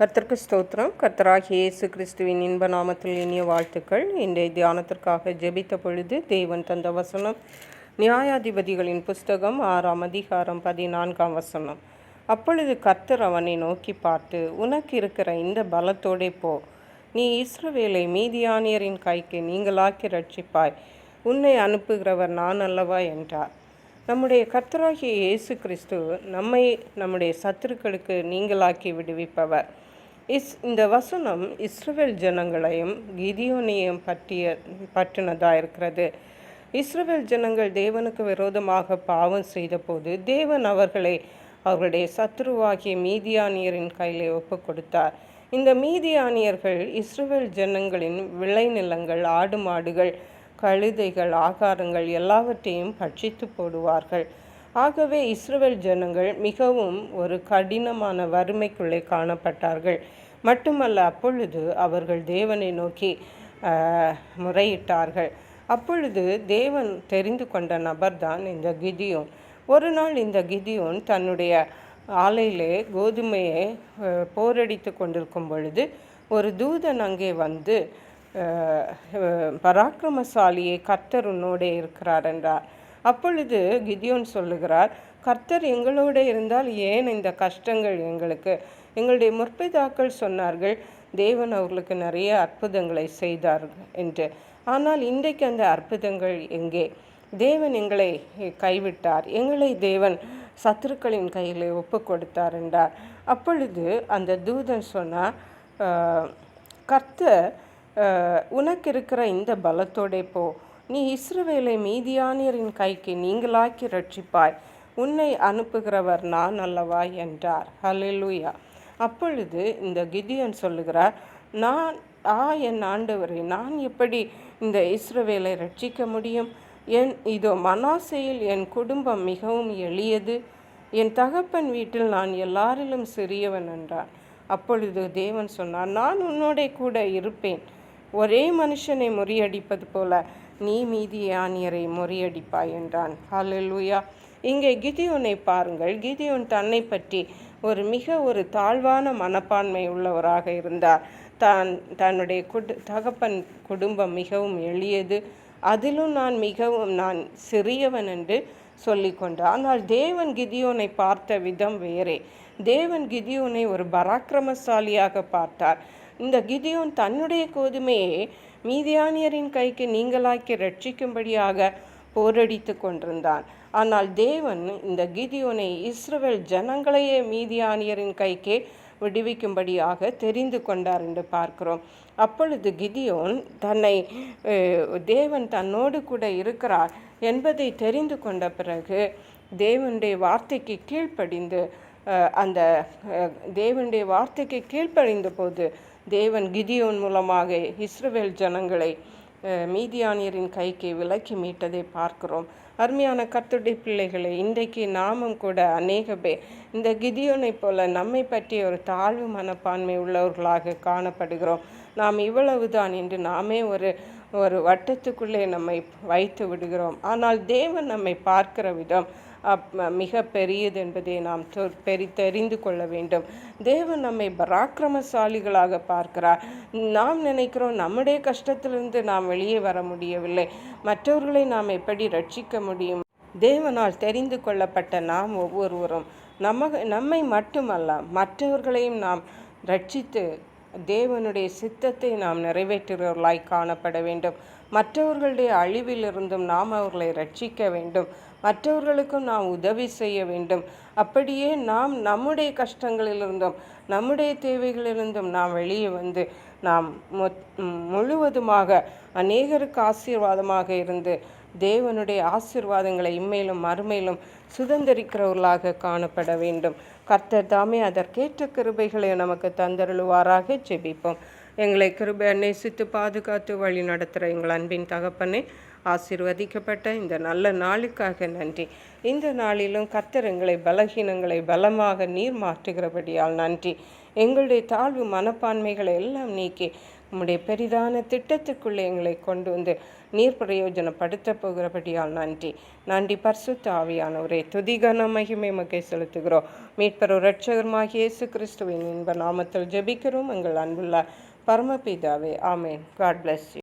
கர்த்தருக்கு ஸ்தோத்திரம். கர்த்தராகிய இயேசு கிறிஸ்துவின் இன்ப நாமத்தில் இனிய வாழ்த்துக்கள். இன்றைய தியானத்திற்காக ஜெபித்த பொழுது தேவன் தந்த வசனம் நியாயாதிபதிகளின் புஸ்தகம் ஆறாம் அதிகாரம் பதினான்காம் வசனம். அப்பொழுது கர்த்தர் அவனை நோக்கி பார்த்து உனக்கு இருக்கிற இந்த பலத்தோடே போ. நீ இஸ்ரவேலை மீதியானியரின் கைக்கு நீங்களாக்கி ரட்சிப்பாய் உன்னை அனுப்புகிறவர் நான் அல்லவா? என்றார். நம்முடைய கர்த்தராகிய இயேசு கிறிஸ்து நம்மை நம்முடைய சத்துருக்களுக்கு நீங்களாக்கி விடுவிப்பவர். இஸ் இந்த வசனம் இஸ்ரவேல் ஜனங்களையும் கிதியோனையும் பற்றிய பற்றினதாக இருக்கிறது. இஸ்ரவேல் ஜனங்கள் தேவனுக்கு விரோதமாக பாவம் செய்தபோது தேவன் அவர்களை அவர்களுடைய சத்ருவாகிய மீதியானியரின் கையிலே ஒப்பு கொடுத்தார் இந்த மீதியானியர்கள் இஸ்ரவேல் ஜனங்களின் விளைநிலங்கள் ஆடு மாடுகள் கழுதைகள் ஆகாரங்கள் எல்லாவற்றையும் பட்சித்து போடுவார்கள். ஆகவே இஸ்ரவேல் ஜனங்கள் மிகவும் ஒரு கடினமான வறுமைக்குள்ளே காணப்பட்டார்கள். மட்டுமல்ல அப்பொழுது அவர்கள் தேவனை நோக்கி முறையிட்டார்கள். அப்பொழுது தேவன் தெரிந்து கொண்ட நபர்தான் இந்த கிதியோன். ஒரு நாள் இந்த கிதியோன் தன்னுடைய ஆலையிலே கோதுமையை போரடித்து கொண்டிருக்கும் பொழுது ஒரு தூதன் அங்கே வந்து பராக்கிரமசாலியை கர்த்தர் உன்னோடே இருக்கிறார் என்றார். அப்பொழுது கிதியோன் சொல்லுகிறார் கர்த்தர் எங்களோட இருந்தால் ஏன் இந்த கஷ்டங்கள் எங்களுக்கு? எங்களுடைய முற்பிதாக்கள் சொன்னார்கள் தேவன் அவர்களுக்கு நிறைய அற்புதங்களை செய்தார் என்று. ஆனால் இன்றைக்கு அந்த அற்புதங்கள் எங்கே? தேவன் எங்களை கைவிட்டார். எங்களை தேவன் சத்துருக்களின் கையில் ஒப்பு கொடுத்தார் என்றார். அப்பொழுது அந்த தூதன் சொன்னார் கர்த்தர் உனக்கு இருக்கிற இந்த பலத்தோடே போ. நீ இஸ்ரவேலை மீதியானியரின் கைக்கு நீங்களாக்கி ரட்சிப்பாய் உன்னை அனுப்புகிறவர் நான் அல்லவா என்றார். ஹalleluya. அப்பொழுது இந்த கிதியன் சொல்லுகிறார் நான் ஆ என் ஆண்டவரே நான் எப்படி இந்த இஸ்ரவேலை ரட்சிக்க முடியும்? என் இதோ மனாசையில் என் குடும்பம் மிகவும் எளியது. என் தகப்பன் வீட்டில் நான் எல்லாரிலும் சிறியவன் என்றான் அப்பொழுது தேவன் சொன்னார் நான் உன்னோட கூட இருப்பேன். ஒரே மனுஷனை முறியடிப்பது போல நீ மீதியானியரை முறியடிப்பாய் என்றான். ஹalleluya. இங்கே கிதியோனை பாருங்கள். கிதியோன் தன்னை பற்றி ஒரு மிக ஒரு தாழ்வான மனப்பான்மை உள்ளவராக இருந்தார். தான் தன்னுடைய குடு தகப்பன் குடும்பம் மிகவும் எளியது. அதிலும் நான் மிகவும் நான் சிறியவன் என்று சொல்லிக்கொண்டார் ஆனால் தேவன் கிதியோனை பார்த்த விதம் வேறே. தேவன் கிதியோனை ஒரு பராக்கிரமசாலியாக பார்த்தார். இந்த கிதியோன் தன்னுடைய கோதுமையை மீதியானியரின் கைக்கு நீங்களாக்கி ரட்சிக்கும்படியாக போரடித்து கொண்டிருந்தான். ஆனால் தேவன் இந்த கிதியோனை இஸ்ரவேல் ஜனங்களையே மீதியானியரின் கைக்கே விடுவிக்கும்படியாக தெரிந்து கொண்டார் என்று பார்க்கிறோம். அப்பொழுது கிதியோன் தன்னை தேவன் தன்னோடு கூட இருக்கிறார் என்பதை தெரிந்து கொண்ட பிறகு தேவனுடைய வார்த்தைக்கு கீழ்ப்படிந்து அந்த தேவனுடைய வார்த்தைக்கு கீழ்ப்படிந்த போது தேவன் கிதியோன் மூலமாக இஸ்ரவேல் ஜனங்களை மீதியானியரின் கைக்கு விலக்கி மீட்டதை பார்க்கிறோம். அருமையான கத்துடைய பிள்ளைகளை இன்றைக்கு நாமும் கூட அநேக பேர் இந்த கிதியோனைப் போல நம்மை பற்றிய ஒரு தாழ்வு மனப்பான்மை உள்ளவர்களாக காணப்படுகிறோம். நாம் இவ்வளவுதான் என்று நாமே ஒரு ஒரு வட்டத்துக்குள்ளே நம்மை வைத்து விடுகிறோம். ஆனால் தேவன் நம்மை பார்க்கிற விதம் மிக பெரியது என்பதை நாம் பெரி தெரிந்து கொள்ள வேண்டும். தேவன் நம்மை பராக்கிரமசாலிகளாக பார்க்கிறார். நாம் நினைக்கிறோம் நம்முடைய கஷ்டத்திலிருந்து நாம் வெளியே வர முடியவில்லை. மற்றவர்களை நாம் எப்படி ரட்சிக்க முடியும்? தேவனால் தெரிந்து கொள்ளப்பட்ட நாம் ஒவ்வொருவரும் நம்ம நம்மை மட்டுமல்ல மற்றவர்களையும் நாம் ரட்சித்து தேவனுடைய சித்தத்தை நாம் நிறைவேற்றுகிறவர்களாய் காணப்பட வேண்டும். மற்றவர்களுடைய அழிவிலிருந்தும் நாம் அவர்களை ரட்சிக்க வேண்டும். மற்றவர்களுக்கும் நாம் உதவி செய்ய வேண்டும். அப்படியே நாம் நம்முடைய கஷ்டங்களிலிருந்தும் நம்முடைய தேவைகளிலிருந்தும் நாம் வெளியே வந்து நாம் முழுவதுமாக அநேகருக்கு ஆசீர்வாதமாக இருந்து தேவனுடைய ஆசீர்வாதங்களை இம்மையிலும் மறுமையிலும் சுதந்திரிக்கிறவர்களாக காணப்பட வேண்டும். கர்த்தர் தாமே அதற்கேற்ற கிருபைகளை நமக்கு தந்தருளுவாராக. ஜெபிப்போம். எங்களை கிருபை நேசித்து பாதுகாத்து வழி நடத்துகிற எங்கள் அன்பின் தகப்பனே ஆசிர்வதிக்கப்பட்ட இந்த நல்ல நாளுக்காக நன்றி. இந்த நாளிலும் கத்தரங்களை பலகீனங்களை பலமாக நீர் மாற்றுகிறபடியால் நன்றி. எங்களுடைய தாழ்வு மனப்பான்மைகளை எல்லாம் நீக்கி உம்முடைய பெரிதான திட்டத்துக்குள்ளே எங்களை கொண்டு வந்து நீர் பிரயோஜனப்படுத்த போகிறபடியால் நன்றி. நன்றி பர்சுத்த ஆவியானவரே. துதிகன மகிமை மகை செலுத்துகிறோம். மீட்பர் இரட்சகருமாகிய இயேசு கிறிஸ்துவின் இன்ப நாமத்தில் ஜெபிக்கிறோம். எங்கள் அன்புள்ள பரமபிதாவே ஆமேன். God bless you